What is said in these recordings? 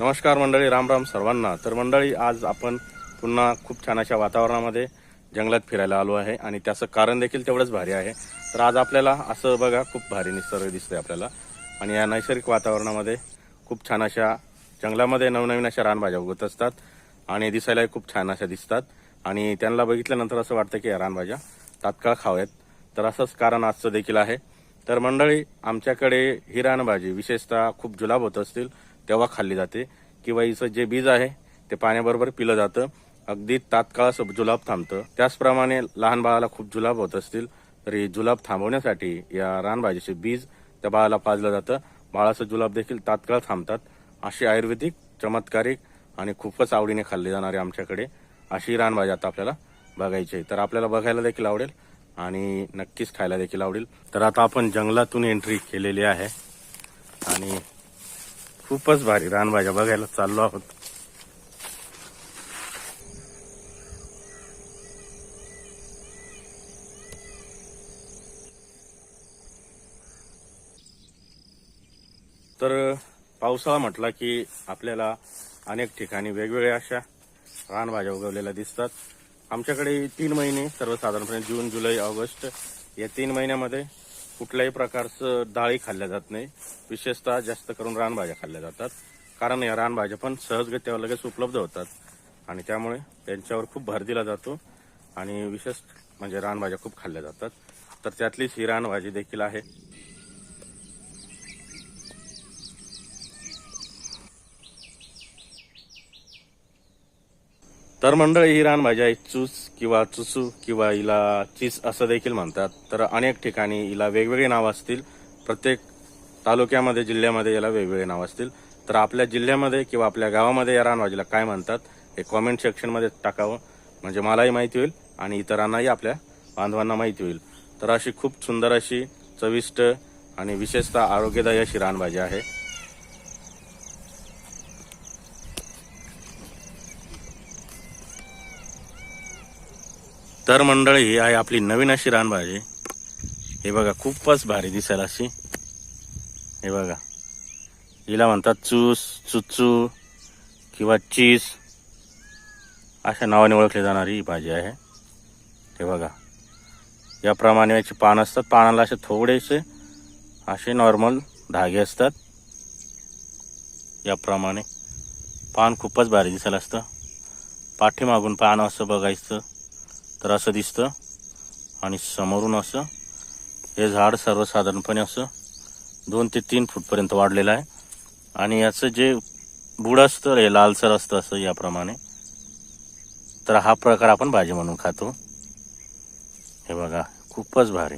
नमस्कार मंडळी राम राम सर्वांना. तर मंडळी आज आपण पुन्हा खूप छान अशा वातावरणामध्ये जंगलात फिरायला आलो आहे आणि त्याचं कारण देखील तेवढंच भारी आहे. तर आज आपल्याला असं बघा खूप भारी निसर्ग दिसतोय आपल्याला. आणि या नैसर्गिक वातावरणामध्ये खूप छान अशा जंगलामध्ये नवनवीन अशा रानभाज्या उगत असतात आणि दिसायलाही खूप छान अशा दिसतात. आणि त्यांना बघितल्यानंतर असं वाटतं की या रानभाज्या तात्काळ खाव्यात. तर असंच कारण आजचं देखील आहे. तर मंडळी आमच्याकडे ही रानभाजी विशेषतः खूप जुलाब होत असतील. तेव्हा खाल्ली जाते. किंवा हिचं जे बीज आहे ते पाण्याबरोबर पिलं जातं. अगदी तात्काळ असं जुलाब थांबतं. त्याचप्रमाणे लहान बाळाला खूप जुलाब होत असतील तरी जुलाब थांबवण्यासाठी या रानभाजीचे बीज त्या बाळाला पाजलं जातं. बाळाचं जुलाब देखील तात्काळ थांबतात. अशी आयुर्वेदिक चमत्कारिक आणि खूपच आवडीने खाल्ली जाणारी आमच्याकडे अशी रानभाजी आता आपल्याला बघायची आहे. तर आपल्याला बघायला देखील आवडेल आणि नक्कीच खायला देखील आवडेल. तर आता आपण जंगलातून एंट्री केलेली आहे. आणि खूपच भारी रानभाज्या बघायला चाललो आहोत. तर पावसाळा म्हटला की आपल्याला अनेक ठिकाणी वेगवेगळ्या अशा रानभाज्या उगवलेल्या दिसतात. आमच्याकडे तीन महिने सर्वसाधारणपणे जून जुलै ऑगस्ट या तीन महिन्यामध्ये कुठल्याही प्रकारचं डाळी खाल्ल्या जात नाही. विशेषतः जास्त करून रानभाज्या खाल्ल्या जातात. कारण या रानभाज्या पण सहजगत्या लगेच उपलब्ध होतात. आणि त्यामुळे त्यांच्यावर खूप भर दिला जातो. आणि विशेष म्हणजे रानभाज्या खूप खाल्ल्या जातात. तर त्यातलीच ही रानभाजी देखील आहे. तर मंडळी ही रानभाजी आहे चूस. किंवा चुसू किंवा हिला चीस असं देखील म्हणतात. तर अनेक ठिकाणी हिला वेगवेगळे नाव असतील. प्रत्येक तालुक्यामध्ये जिल्ह्यामध्ये याला वेगवेगळे नाव असतील. तर आपल्या जिल्ह्यामध्ये किंवा आपल्या गावामध्ये या रानभाजीला काय म्हणतात हे कॉमेंट सेक्शनमध्ये टाकावं. म्हणजे मलाही माहिती होईल आणि इतरांनाही आपल्या बांधवांना माहिती होईल. तर अशी खूप सुंदर अशी चविष्ट आणि विशेषतः आरोग्यदायी अशी रानभाजी आहे. तर मंडळी ही आहे आपली नवीन अशी रानभाजी. हे बघा खूपच भारी दिसायला अशी. हे बघा. हिला म्हणतात चूस चुचू किंवा चीज अशा नावाने ओळखली जाणारी ही भाजी आहे. हे बघा. याप्रमाणे याची पान असतात. पानाला असे थोडेसे असे नॉर्मल धागे असतात. याप्रमाणे. पान खूपच भारी दिसायला असतं. पाठीमागून पान असं बघायचं. तर असं दिसतं आणि समोरून असं हे झाड सर्वसाधारणपणे असं दोन ते तीन फूटपर्यंत वाढलेलं आहे. आणि याचं जे बुड असतं हे लालसर असतं असं याप्रमाणे. तर हा प्रकार आपण भाजी म्हणून खातो. हे बघा खूपच भारी.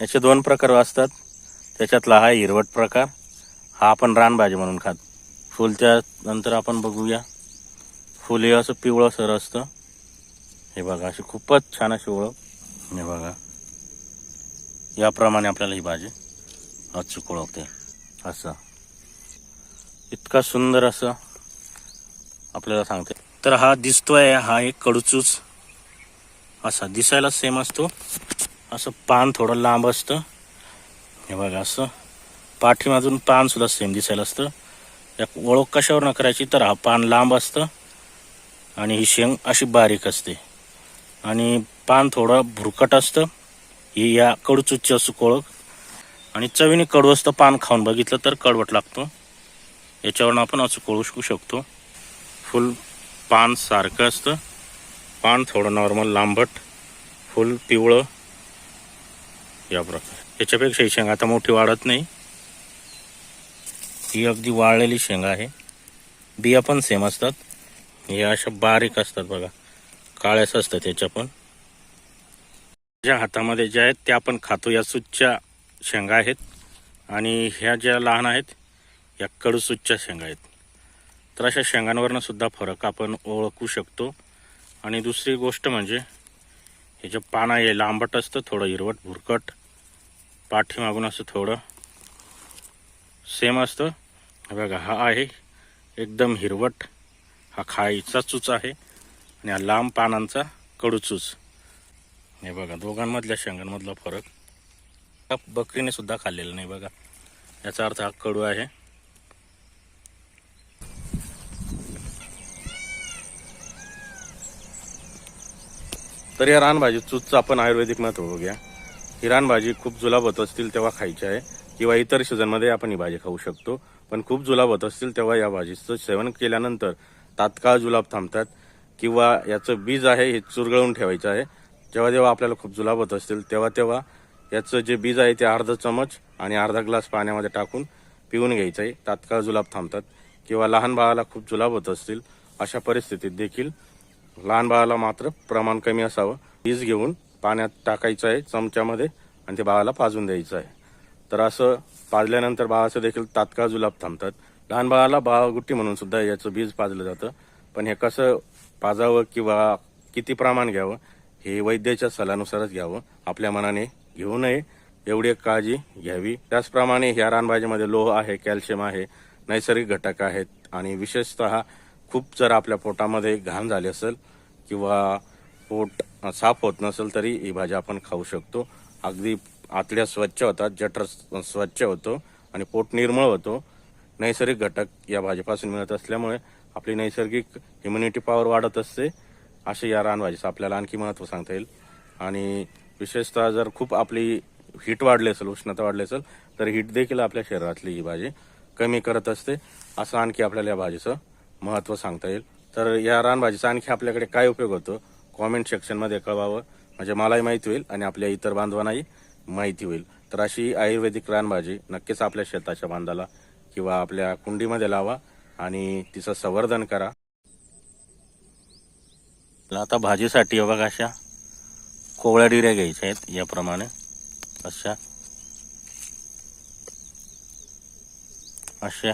याचे दोन प्रकार असतात त्याच्यातला हा हिरवट प्रकार. हा आपण रानभाजी म्हणून खातो. फुलच्या नंतर आपण बघूया. फुले असं पिवळं सर असतं. हे बघा अशी खूपच छान अशी ओळख. हे बघा. याप्रमाणे आपल्याला ही भाजी अचूक ओळखते. असं. इतका सुंदर असं आपल्याला सांगते. तर हा दिसतोय हा एक कडूचूच असा दिसायला सेम असतो. असं पान थोडं लांब असतं. हे बघा असं. पाठीमाजून पानसुद्धा सेम दिसायला असतं. या ओळख कशावर न करायची तर हा पान लांब असतं. आणि ही शेंग अशी बारीक असते. आणि पान थोडं भुरकट असतं. ही या कडूचूची असू ओळख आणि चवीने कडू असतं पान खाऊन बघितलं तर कडवट लागतो. याच्यावरून आपण असं कळू शकू शकतो. फुल पान सारखं असतं. पान थोडं नॉर्मल लांबट फुल पिवळं. या प्रकारे. याच्यापेक्षा ही शेंगा आता मोठी वाढत नाही. ही अगदी वाळलेली शेंगा आहे. बिया पण सेम असतात. हे अशा बारीक असतात बघा. काळ्याच असतात त्याच्या पण. ज्या हातामध्ये ज्या आहेत त्या आपण खातो. या सुच्च्या शेंगा आहेत. आणि ह्या ज्या लहान आहेत या कडूसुच्च्या शेंगा आहेत. तर अशा शेंगांवरनं सुद्धा फरक आपण ओळखू शकतो. आणि दुसरी गोष्ट म्हणजे ह्याच्या पानं आहे लांबट असतं थोडं हिरवट भुरकट. पाठीमागून असं थोडं सेम असतं. बघा हा आहे एकदम हिरवट. हा खाईचा चूच आहे आणि हा लांब पानांचा कडूचूच हे बघा दोघांमधल्या शेंगांमधला फरक. बकरीने सुद्धा खाल्लेला नाही बघा. याचा अर्थ हा कडू आहे. तर या रानभाजी चूचचं आपण आयुर्वेदिक महत्त्व बघूया. ही रानभाजी खूप जुलाब होत असतील तेव्हा खायची आहे किंवा इतर सीझनमध्ये आपण ही भाजी खाऊ शकतो. पण खूप जुलाब होत असतील तेव्हा या भाजीचं सेवन केल्यानंतर तात्काळ जुलाब थांबतात किंवा याचं बीज आहे हे चुरगळून ठेवायचं आहे. जेव्हा जेव्हा आपल्याला खूप जुलाब होत असतील तेव्हा तेव्हा याचं जे बीज आहे ते अर्धा चमच आणि अर्धा ग्लास पाण्यामध्ये टाकून पिऊन घ्यायचं आहे तात्काळ जुलाब थांबतात किंवा लहान बाळाला खूप जुलाब होत असतील अशा परिस्थितीत देखील लहान बाळाला मात्र प्रमाण कमी असावं. बीज घेऊन पाण्यात टाकायचं आहे चमच्यामध्ये आणि ते बाळाला पाजून द्यायचं आहे तर असं पाजल्यानंतर बाळाचं देखील तात्काळ जुलाब थांबतात. लहान बाळाला बाळगुट्टी म्हणून सुद्धा याचं बीज पाजलं जातं. पण हे कसं पाजावं किंवा किती प्रमाण घ्यावं हे वैद्याच्या सल्ल्यानुसारच घ्यावं आपल्या मनाने घेऊ नये एवढी काळजी घ्यावी. त्याचप्रमाणे ह्या रानभाजीमध्ये लोह आहे कॅल्शियम आहे नैसर्गिक घटक आहेत आणि विशेषतः खूप जर आपल्या पोटामध्ये घाण झाली असेल किंवा पोट साफ होत नसेल तरी ही भाजी आपण खाऊ शकतो. अगदी आतड्या स्वच्छ होतात जठर स्वच्छ होतो आणि पोट निर्मळ होतो. नैसर्गिक घटक या भाजीपासून मिळत असल्यामुळे आपली नैसर्गिक इम्युनिटी पॉवर वाढत असते असे या रानभाजीचं आपल्याला आणखी महत्त्व सांगता येईल. आणि विशेषतः जर खूप आपली हीट वाढली असेल उष्णता वाढली असेल तर हीट देखील आपल्या शरीरातली ही भाजी कमी करत असते असं आणखी आपल्याला या भाजीचं महत्त्व सांगता येईल. तर या रानभाजीचा आणखी आपल्याकडे काय उपयोग होतो कॉमेंट सेक्शनमध्ये कळवावं. म्हणजे मलाही माहिती होईल आणि आपल्या इतर बांधवांनाही माहिती होईल. तर अशी आयुर्वेदिक रानभाजी नक्कीच आपल्या शेताच्या बांधाला किंवा आपल्या कुंडीमध्ये लावा आणि तिचं संवर्धन करा. आता भाजीसाठी बघा अशा कोवळ्या डिऱ्या घ्यायच्या आहेत याप्रमाणे. अशा. अशा.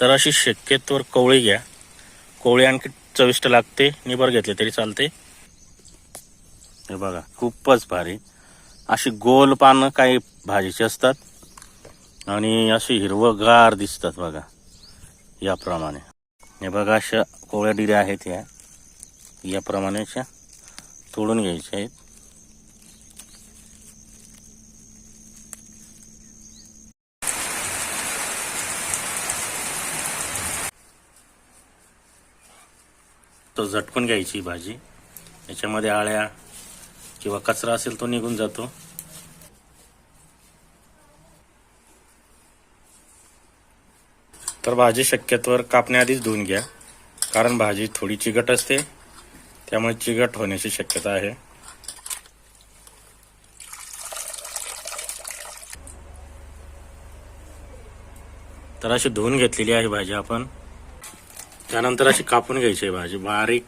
तर अशी शक्यतोवर कोवळी घ्या. कोवळी आणखी चविष्ट लागते. निबर घेतले तरी चालते. हे बघा खूपच भारी. अशी गोल पानं काही भाजीची असतात. आणि असे हिरवगार दिसतात बघा याप्रमाणे. हे बघा अशा कोवळ्या डिऱ्या आहेत या. याप्रमाणे अशा तोडून घ्यायच्या आहेत. तो झटकून घ्यायची भाजी. याच्यामध्ये आळ्या किंवा कचरा असेल तो निघून जातो. तर भाजी शक्यतोवर कापण्याआधीच धुवून घ्या. कारण भाजी थोडी चिकट असते. त्यामुळे चिकट होण्याची शक्यता आहे. तर अशी धुवून घेतलेली आहे भाजी आपण. त्यानंतर अशी कापून घ्यायची आहे भाजी बारीक.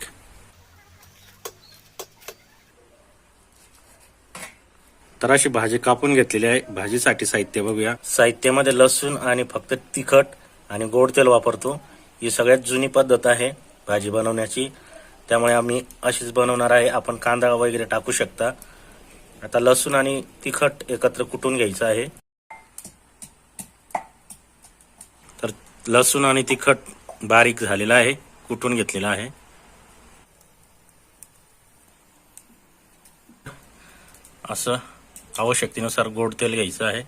तर अशी भाजी कापून घेतलेली आहे. भाजीसाठी साहित्य बघूया. साहित्यामध्ये लसूण आणि फक्त तिखट आणि गोड तेल वापरतो. ही सगळ्यात जुनी पद्धत आहे भाजी बनवण्याची. त्यामुळे आम्ही अशीच बनवणार आहे. आपण कांदा वगैरे टाकू शकता. आता लसूण आणि तिखट एकत्र कुटून घ्यायचं आहे. तर लसूण आणि तिखट बारीक झालेलं आहे. कुटून घेतलेलं आहे. असं आवश्यकतेनुसार गोड तेल घ्यायचं आहे.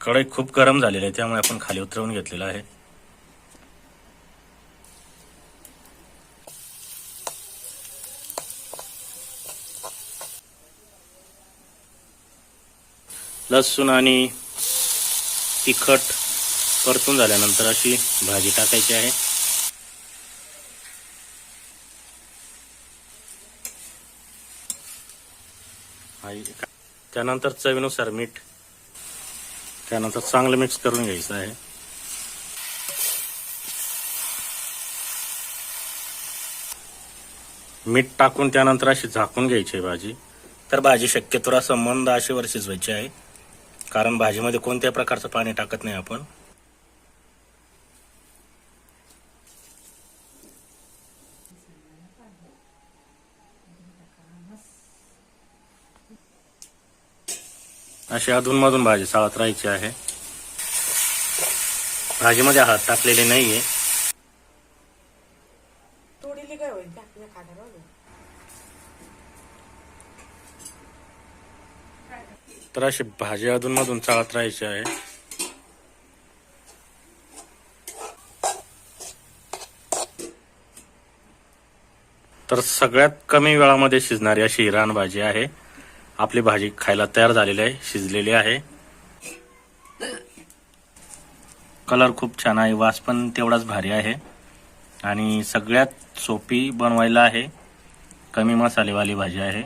कढई खूप गरम झालेली आहे त्यामुळे आपण खाली उतरवून घेतलेलं आहे. लसूण आणि तिखट परतून झाल्यानंतर अशी भाजी टाकायची आहे. त्यानंतर चवीनुसार मीठ त्यानंतर चांगलं मिक्स करून घ्यायचं आहे. मीठ टाकून त्यानंतर अशी झाकून घ्यायची आहे भाजी. तर भाजी शक्यतो असं मंद आशेवर शिजवायची आहे. कारण भाजीमध्ये कोणत्याही प्रकारचं पाणी टाकत नाही आपण. अशी अधूनमधून भाजी साळत राहायची आहे. भाजीमध्ये हात टाकलेले नाहीये. तर अशी भाजी अधूनमधून चाळत राहायची आहे. तर सगळ्यात कमी वेळामध्ये शिजणारी अशी रानभाजी आहे. आपली भाजी खायला तयार झालेली आहे शिजलेली आहे. कलर खूप छान आहे वास पण तेवढाच भारी आहे. आणि सगळ्यात सोपी बनवायला आहे कमी मसालेवाली भाजी आहे.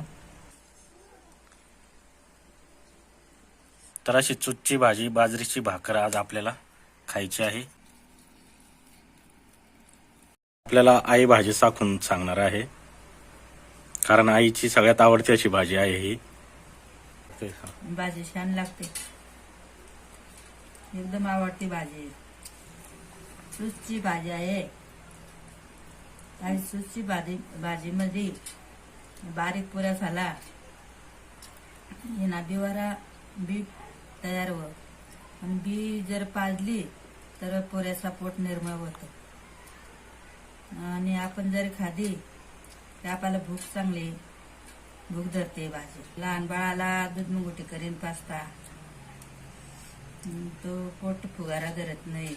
तर अशी चुच्ची भाजी बाजरीची भाकर आज आपल्याला खायची आहे. आपल्याला आई भाजी साखून सांगणार आहे. कारण आईची सगळ्यात आवडती अशी भाजी आहे ही. भाजी छान लागते. एकदम आवडती भाजी सुची भाजी आहे. आणि सुची भाजी भाजीमध्ये बारीक पुऱ्या झाला. ना बिवारा बी तयार व आणि बी जर पाजली तर पोऱ्याचा पोट निर्मळ होतो. आणि आपण जर खाधी तर आपल्याला भूक चांगली भूक धरते भाजी लहान बाळाला दूध मुंगुटी करीन पास्ता तो पोट फुगारा धरत नाही.